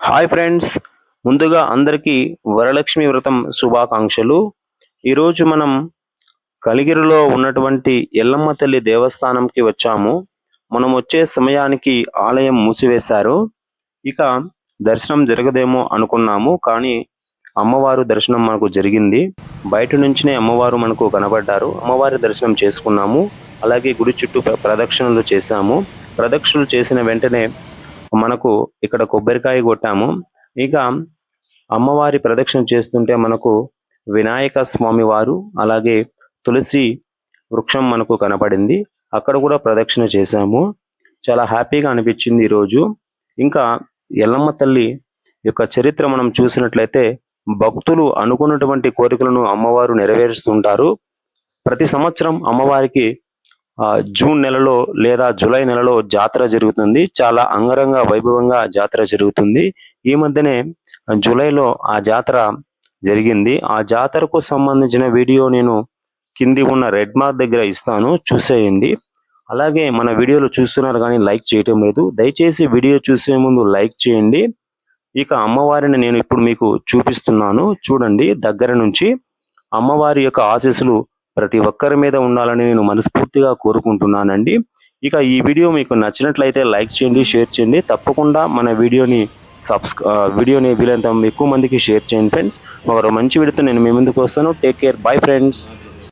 Hi friends ముందుగా అందరికీ వరలక్ష్మి వ్రతం శుభాకాంక్షలు. ఈరోజు మనం కలిగిరిలో ఉన్నటువంటి ఎల్లమ్మ తల్లి దేవస్థానంకి వచ్చాము. మనం వచ్చే సమయానికి ఆలయం మూసివేశారు. ఇక దర్శనం జరగదేమో అనుకున్నాము కానీ అమ్మవారు దర్శనం మనకు జరిగింది. బయట నుంచినే అమ్మవారు మనకు కనబడ్డారు. అమ్మవారి దర్శనం చేసుకున్నాము. అలాగే గుడి చుట్టూ ప్రదక్షిణలు చేశాము. ప్రదక్షిణలు చేసిన వెంటనే మనకు ఇక్కడ కొబ్బరికాయ కొట్టాము. ఇక అమ్మవారి ప్రదక్షిణ చేస్తుంటే మనకు వినాయక స్వామి వారు అలాగే తులసి వృక్షం మనకు కనపడింది. అక్కడ కూడా ప్రదక్షిణ చేశాము. చాలా హ్యాపీగా అనిపించింది ఈరోజు. ఇంకా ఎల్లమ్మ తల్లి యొక్క చరిత్ర మనం చూసినట్లయితే భక్తులు అనుకున్నటువంటి కోరికలను అమ్మవారు నెరవేరుస్తుంటారు. ప్రతి సంవత్సరం అమ్మవారికి జూన్ నెలలో లేదా జూలై నెలలో జాతర జరుగుతుంది. చాలా అంగరంగ వైభవంగా జాతర జరుగుతుంది. ఈ మధ్యనే జూలైలో ఆ జాతర జరిగింది. ఆ జాతరకు సంబంధించిన వీడియో నేను కింది ఉన్న రెడ్ మార్క్ దగ్గర ఇస్తాను. చూసేయండి. అలాగే మన వీడియోలు చూస్తున్నారు కానీ లైక్ చేయటం లేదు. దయచేసి వీడియో చూసే ముందు లైక్ చేయండి. ఇక అమ్మవారిని నేను ఇప్పుడు మీకు చూపిస్తున్నాను. చూడండి దగ్గర నుంచి అమ్మవారి యొక్క ఆశీస్సులు ప్రతి ఒక్కరి మీద ఉండాలని నేను మనస్ఫూర్తిగా కోరుకుంటున్నానండి. ఇక ఈ వీడియో మీకు నచ్చినట్లయితే లైక్ చేయండి షేర్ చేయండి. తప్పకుండా మన వీడియోని సబ్స్క్రై వీడియోని వీలైనంత ఎక్కువ మందికి షేర్ చేయండి ఫ్రెండ్స్. మరో మంచి వీడియోతో నేను మీ ముందుకు వస్తాను. Take care. Bye friends.